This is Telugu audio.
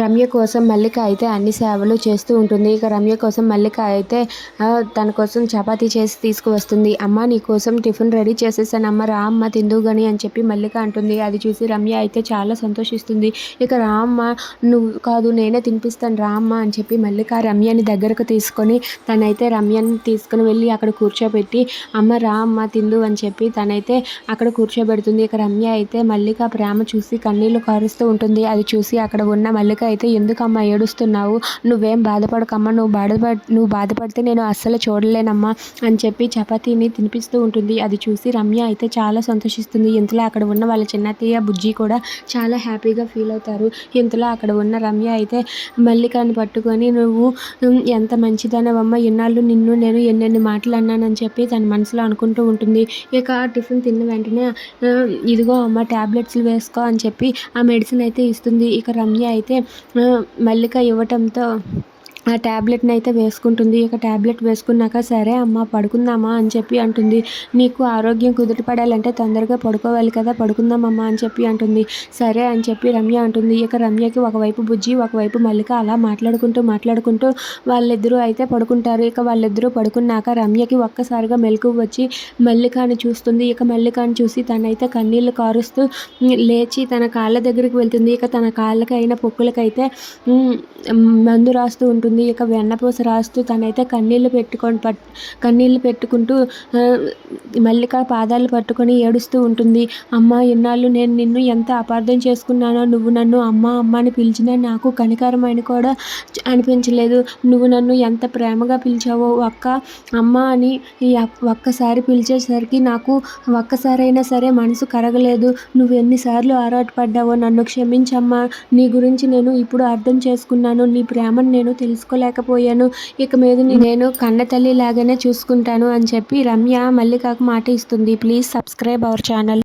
రమ్య కోసం మల్లిక అయితే అన్ని సేవలు చేస్తూ ఉంటుంది. ఇక రమ్య కోసం మల్లిక అయితే తన కోసం చపాతీ చేసి తీసుకువస్తుంది. అమ్మ నీ కోసం టిఫిన్ రెడీ చేసేసాను. అమ్మ రా అమ్మ తిందువుగాని అని చెప్పి మల్లిక అంటుంది. అది చూసి రమ్య అయితే చాలా సంతోషిస్తుంది. ఇక రా అమ్మ నువ్వు కాదు నేనే తినిపిస్తాను రా అమ్మ అని చెప్పి మల్లిక రమ్యని దగ్గరకు తీసుకొని తనైతే రమ్యని తీసుకుని వెళ్ళి అక్కడ కూర్చోబెట్టి అమ్మ రా అమ్మ తిందు అని చెప్పి తనైతే అక్కడ కూర్చోబెడుతుంది. ఇక రమ్య అయితే మల్లిక ప్రేమ చూసి కన్నీళ్ళు కారుస్తూ ఉంటుంది. అది చూసి అక్కడ ఉన్న మల్లిక అయితే ఎందుకమ్మా ఏడుస్తున్నావు? నువ్వేం బాధపడకమ్మా నువ్వు బాధపడ నువ్వు బాధపడితే నేను అస్సలు చూడలేనమ్మా అని చెప్పి చపాతీని తినిపిస్తూ ఉంటుంది. అది చూసి రమ్య అయితే చాలా సంతోషిస్తుంది. ఇంతలో అక్కడ ఉన్న వాళ్ళ చిన్నత్తయ్య బుజ్జి కూడా చాలా హ్యాపీగా ఫీల్ అవుతారు. ఇంతలో అక్కడ ఉన్న రమ్య అయితే మల్లికని పట్టుకొని నువ్వు ఎంత మంచిదనవమ్మ. ఇన్నాళ్ళు నిన్ను నేను ఎన్నెన్ని మాటలు అన్నానని చెప్పి తన మనసులో అనుకుంటూ ఉంటుంది. ఇక టిఫిన్ తిన్న వెంటనే ఇదిగో అమ్మ ట్యాబ్లెట్స్ వేసుకో అని చెప్పి ఆ మెడిసిన్ అయితే ఇస్తుంది. ఇక రమ్య అయితే మల్లిక ఇవ్వటంతో ఆ ట్యాబ్లెట్ని అయితే వేసుకుంటుంది. ఇక ట్యాబ్లెట్ వేసుకున్నాక సరే అమ్మ పడుకుందామా అని చెప్పి అంటుంది. నీకు ఆరోగ్యం కుదుటపడాలంటే తొందరగా పడుకోవాలి కదా పడుకుందామమ్మా అని చెప్పి అంటుంది. సరే అని చెప్పి రమ్య అంటుంది. ఇక రమ్యకి ఒకవైపు బుజ్జి ఒకవైపు మల్లిక అలా మాట్లాడుకుంటూ మాట్లాడుకుంటూ వాళ్ళిద్దరూ అయితే పడుకుంటారు. ఇక వాళ్ళిద్దరూ పడుకున్నాక రమ్యకి ఒక్కసారిగా మెలకు వచ్చి మల్లికాని చూస్తుంది. ఇక మల్లికాని చూసి తనైతే కన్నీళ్ళు కారుస్తూ లేచి తన కాళ్ళ దగ్గరికి వెళ్తుంది. ఇక తన కాళ్ళకైన పొక్కులకైతే మందు రాస్తూ ఉంటుంది. ఉంటుంది ఇక వెన్నపూస రాస్తూ తనైతే కన్నీళ్ళు పెట్టుకొని పట్ కన్నీళ్ళు పెట్టుకుంటూ మల్లిక పాదాలు పట్టుకొని ఏడుస్తూ ఉంటుంది. అమ్మ ఇన్నాళ్ళు నేను నిన్ను ఎంత అపార్థం చేసుకున్నానో నువ్వు నన్ను అమ్మ అమ్మ అని పిలిచినా నాకు అని కూడా అనిపించలేదు. నువ్వు నన్ను ఎంత ప్రేమగా పిలిచావో ఒక్క అమ్మ అని ఒక్కసారి పిలిచేసరికి నాకు ఒక్కసారైనా సరే మనసు కరగలేదు. నువ్వు ఎన్నిసార్లు ఆరాటపడ్డావో నన్ను క్షమించమ్మా. నీ గురించి నేను ఇప్పుడు అర్థం చేసుకున్నాను. నీ ప్రేమను నేను తెలుసు తెలుసుకోలేకపోయాను ఇక మీద నేను కన్న తల్లి లాగానే చూసుకుంటాను అని చెప్పి రమ్య మల్లికకు మాట ఇస్తుంది. Please subscribe our channel.